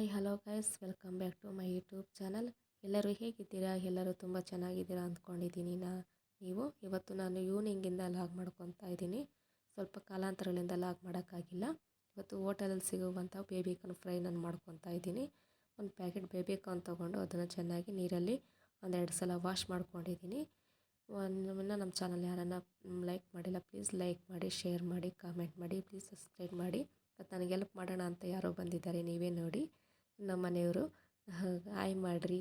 Hi, hello guys welcome back to my YouTube channel ಎಲ್ಲರೂ ಹೇಗಿದ್ದೀರಾ? ಎಲ್ಲರೂ ತುಂಬ ಚೆನ್ನಾಗಿದ್ದೀರಾ ಅಂದ್ಕೊಂಡಿದ್ದೀನಿ ನಾ, ನೀವು. ಇವತ್ತು ನಾನು ಈವ್ನಿಂಗಿಂದ ಲಾಗ್ ಮಾಡ್ಕೊತಾ ಇದ್ದೀನಿ. ಸ್ವಲ್ಪ ಕಾಲಾಂತರಗಳಿಂದ ಲಾಗ್ ಮಾಡೋಕ್ಕಾಗಿಲ್ಲ. ಇವತ್ತು ಹೋಟೆಲಲ್ಲಿ ಸಿಗುವಂಥ ಬೇಬಿಕಾರ್ನ್ ಫ್ರೈ ನಾನು ಮಾಡ್ಕೊತಾ ಇದ್ದೀನಿ. ಒಂದು ಪ್ಯಾಕೆಟ್ ಬೇಬಿಕಾರ್ನ್ ತೊಗೊಂಡು ಅದನ್ನು ಚೆನ್ನಾಗಿ ನೀರಲ್ಲಿ ಒಂದೆರಡು ಸಲ ವಾಶ್ ಮಾಡ್ಕೊಂಡಿದ್ದೀನಿ. ಒಂದು ನಮ್ಮ ಚಾನಲ್ ಯಾರನ್ನು ಲೈಕ್ ಮಾಡಿಲ್ಲ ಪ್ಲೀಸ್ ಲೈಕ್ ಮಾಡಿ ಶೇರ್ ಮಾಡಿ ಕಾಮೆಂಟ್ ಮಾಡಿ ಪ್ಲೀಸ್ ಸಬ್ಸ್ಕ್ರೈಬ್ ಮಾಡಿ. ಮತ್ತು ನನಗೆ ಹೆಲ್ಪ್ ಮಾಡೋಣ ಅಂತ ಯಾರೋ ಬಂದಿದ್ದಾರೆ, ನೀವೇ ನೋಡಿ. ನಮ್ಮ ಮನೆಯವರು ಹಾಯ್ ಮಾಡಿರಿ.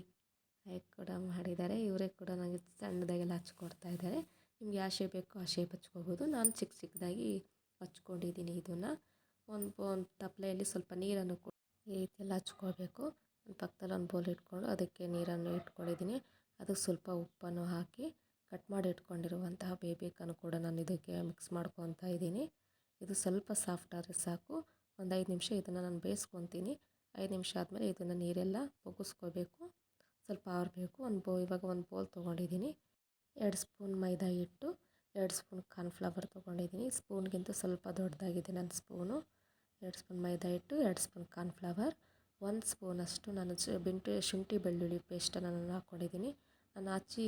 ಆಯ್ ಕೂಡ ಮಾಡಿದ್ದಾರೆ. ಇವರೇ ಕೂಡ ನನಗೆ ಸಣ್ಣದಾಗೆಲ್ಲ ಹಚ್ಕೊಡ್ತಾ ಇದ್ದಾರೆ. ನಿಮ್ಗೆ ಯಾವ ಶೇಪ್ ಬೇಕೋ ಆ ಶೇಪ್ ಹಚ್ಕೋಬೋದು. ನಾನು ಚಿಕ್ಕ ಚಿಕ್ಕದಾಗಿ ಹಚ್ಕೊಂಡಿದ್ದೀನಿ ಇದನ್ನು. ಒಂದು ಒಂದು ತಪ್ಪಲೆಯಲ್ಲಿ ಸ್ವಲ್ಪ ನೀರನ್ನು ಈ ರೀತಿ ಎಲ್ಲ ಹಚ್ಕೋಬೇಕು ಪಕ್ಕದಲ್ಲಿ ಒಂದು ಬೌಲ್ ಇಟ್ಕೊಂಡು ಅದಕ್ಕೆ ನೀರನ್ನು ಇಟ್ಕೊಂಡಿದ್ದೀನಿ. ಅದಕ್ಕೆ ಸ್ವಲ್ಪ ಉಪ್ಪನ್ನು ಹಾಕಿ ಕಟ್ ಮಾಡಿ ಇಟ್ಕೊಂಡಿರುವಂತಹ ಬೇಬಿಕನ್ನು ಕೂಡ ನಾನು ಇದಕ್ಕೆ ಮಿಕ್ಸ್ ಮಾಡ್ಕೊತಾ ಇದ್ದೀನಿ. ಇದು ಸ್ವಲ್ಪ ಸಾಫ್ಟ್ ಆದರೆ ಸಾಕು. ಒಂದು ಐದು ನಿಮಿಷ ಇದನ್ನು ನಾನು ಬೇಯಿಸ್ಕೊತೀನಿ. ಐದು ನಿಮಿಷ ಆದಮೇಲೆ ಇದನ್ನು ನೀರೆಲ್ಲ ಒಗ್ಗಿಸ್ಕೋಬೇಕು ಸ್ವಲ್ಪ ಆರಬೇಕು. ಒಂದು ಬೋ ಇವಾಗ ಒಂದು ಬೌಲ್ ತೊಗೊಂಡಿದ್ದೀನಿ. ಎರಡು ಸ್ಪೂನ್ ಮೈದಾ ಹಿಟ್ಟು, ಎರಡು ಸ್ಪೂನ್ ಕಾರ್ನ್ಫ್ಲವರ್ ತೊಗೊಂಡಿದ್ದೀನಿ. ಸ್ಪೂನ್ಗಿಂತ ಸ್ವಲ್ಪ ದೊಡ್ಡದಾಗಿದೆ ನನ್ನ ಸ್ಪೂನು. ಎರಡು ಸ್ಪೂನ್ ಮೈದಾ ಹಿಟ್ಟು, ಎರಡು ಸ್ಪೂನ್ ಕಾರ್ನ್ಫ್ಲವರ್ ಒಂದು ಸ್ಪೂನಷ್ಟು ನಾನು ಬಿಂಟು, ಶುಂಠಿ ಬೆಳ್ಳುಳ್ಳಿ ಪೇಸ್ಟನ್ನು ನಾನು ಹಾಕ್ಕೊಂಡಿದ್ದೀನಿ ನಾನು ಆಚಿ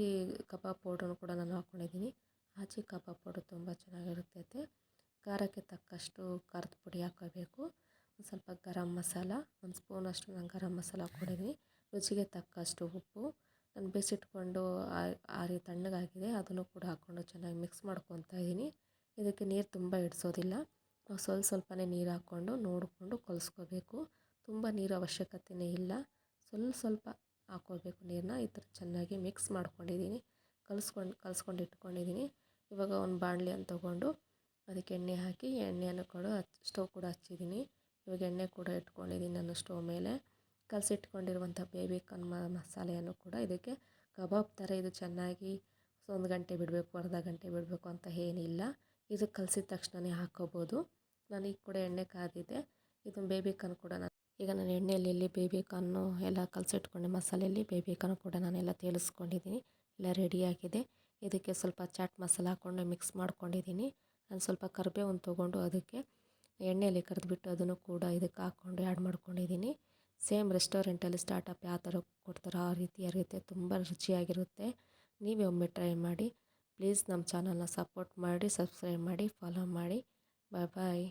ಕಬಾಬ್ ಪೌಡ್ರನ್ನು ಕೂಡ ನಾನು ಹಾಕ್ಕೊಂಡಿದ್ದೀನಿ ಆಚಿ ಕಬಾಬ್ ಪೌಡ್ರ್ ತುಂಬ ಚೆನ್ನಾಗಿರುತ್ತೈತೆ ಖಾರಕ್ಕೆ ತಕ್ಕಷ್ಟು ಖಾರದ ಪುಡಿ ಹಾಕೋಬೇಕು. ಒಂದು ಸ್ವಲ್ಪ ಗರಂ ಮಸಾಲ, ಒಂದು ಸ್ಪೂನಷ್ಟು ನಾನು ಗರಂ ಮಸಾಲ ಹಾಕ್ಕೊಂಡಿದ್ದೀನಿ ರುಚಿಗೆ ತಕ್ಕಷ್ಟು ಉಪ್ಪು. ನಾನು ಬೇಯಿಸಿಟ್ಕೊಂಡು ಆರಿ ತಣ್ಣಗಾಗಿದೆ. ಅದನ್ನು ಕೂಡ ಹಾಕ್ಕೊಂಡು ಚೆನ್ನಾಗಿ ಮಿಕ್ಸ್ ಮಾಡ್ಕೊತಾ ಇದ್ದೀನಿ. ಇದಕ್ಕೆ ನೀರು ತುಂಬ ಇಡಿಸೋದಿಲ್ಲ. ಸ್ವಲ್ಪ ಸ್ವಲ್ಪನೇ ನೀರು ಹಾಕ್ಕೊಂಡು ನೋಡಿಕೊಂಡು ಕಲಿಸ್ಕೋಬೇಕು. ತುಂಬ ನೀರು ಅವಶ್ಯಕತೆಯೇ ಇಲ್ಲ. ಸ್ವಲ್ಪ ಸ್ವಲ್ಪ ಹಾಕ್ಕೋಬೇಕು ನೀರನ್ನ. ಈ ಥರ ಚೆನ್ನಾಗಿ ಮಿಕ್ಸ್ ಮಾಡ್ಕೊಂಡಿದ್ದೀನಿ. ಕಲಿಸ್ಕೊಂಡು ಕಲಿಸ್ಕೊಂಡು ಇಟ್ಕೊಂಡಿದ್ದೀನಿ. ಇವಾಗ ಒಂದು ಬಾಣಲಿಯನ್ನು ತೊಗೊಂಡು ಅದಕ್ಕೆ ಎಣ್ಣೆ ಹಾಕಿ, ಎಣ್ಣೆಯನ್ನು ಕೂಡ ಸ್ಟವ್ ಕೂಡ ಹಚ್ಚಿದ್ದೀನಿ. ಇವಾಗ ಎಣ್ಣೆ ಕೂಡ ಇಟ್ಕೊಂಡಿದ್ದೀನಿ ನಾನು ಸ್ಟವ್ ಮೇಲೆ. ಕಲಸಿಟ್ಕೊಂಡಿರುವಂಥ ಬೇಬಿ ಕಾರ್ನ್ ಮಸಾಲೆಯನ್ನು ಕೂಡ ಇದಕ್ಕೆ ಕಬಾಬ್ ಥರ ಇದು ಚೆನ್ನಾಗಿ ಒಂದು ಗಂಟೆ ಬಿಡಬೇಕು, ಅರ್ಧ ಗಂಟೆ ಬಿಡಬೇಕು ಅಂತ ಏನಿಲ್ಲ. ಇದು ಕಲಸಿದ ತಕ್ಷಣವೇ ನಾನು ಈಗ ಕೂಡ ಎಣ್ಣೆ ಕಾದಿದೆ. ಇದು ಬೇಬಿ ಕನ್ ಕೂಡ ನಾನು ಈಗ ನಾನು ಎಣ್ಣೆಯಲ್ಲಿ ಬೇಬಿಕಾರ್ನು ಎಲ್ಲ ಕಲಸಿಟ್ಕೊಂಡೆ ಮಸಾಲೆಯಲ್ಲಿ ಬೇಬಿ ಕನ್ ಕೂಡ ನಾನೆಲ್ಲ ತೇಲಿಸ್ಕೊಂಡಿದ್ದೀನಿ. ಎಲ್ಲ ರೆಡಿಯಾಗಿದೆ ಇದಕ್ಕೆ ಸ್ವಲ್ಪ ಚಾಟ್ ಮಸಾಲ ಹಾಕ್ಕೊಂಡು ಮಿಕ್ಸ್ ಮಾಡ್ಕೊಂಡಿದ್ದೀನಿ. ನಾನು ಸ್ವಲ್ಪ ಕರಿಬೇವನ್ನು ತೊಗೊಂಡು ಅದಕ್ಕೆ ಎಣ್ಣೆಯಲ್ಲಿ ಕರೆದ್ಬಿಟ್ಟು ಅದನ್ನು ಕೂಡ ಇದಕ್ಕೆ ಹಾಕ್ಕೊಂಡು ಆ್ಯಡ್ ಮಾಡ್ಕೊಂಡಿದ್ದೀನಿ. ಸೇಮ್ ರೆಸ್ಟೋರೆಂಟಲ್ಲಿ ಸ್ಟಾರ್ಟಪ್ ಯಾವ ಥರ ಕೊಡ್ತಾರೋ ಆ ರೀತಿ ಇರುತ್ತೆ ತುಂಬ ರುಚಿಯಾಗಿರುತ್ತೆ. ನೀವೇ ಒಮ್ಮೆ ಟ್ರೈ ಮಾಡಿ. ಪ್ಲೀಸ್ ನಮ್ಮ ಚಾನಲ್ನ ಸಪೋರ್ಟ್ ಮಾಡಿ ಸಬ್ಸ್ಕ್ರೈಬ್ ಮಾಡಿ ಫಾಲೋ ಮಾಡಿ. ಬಾಯ್ ಬಾಯ್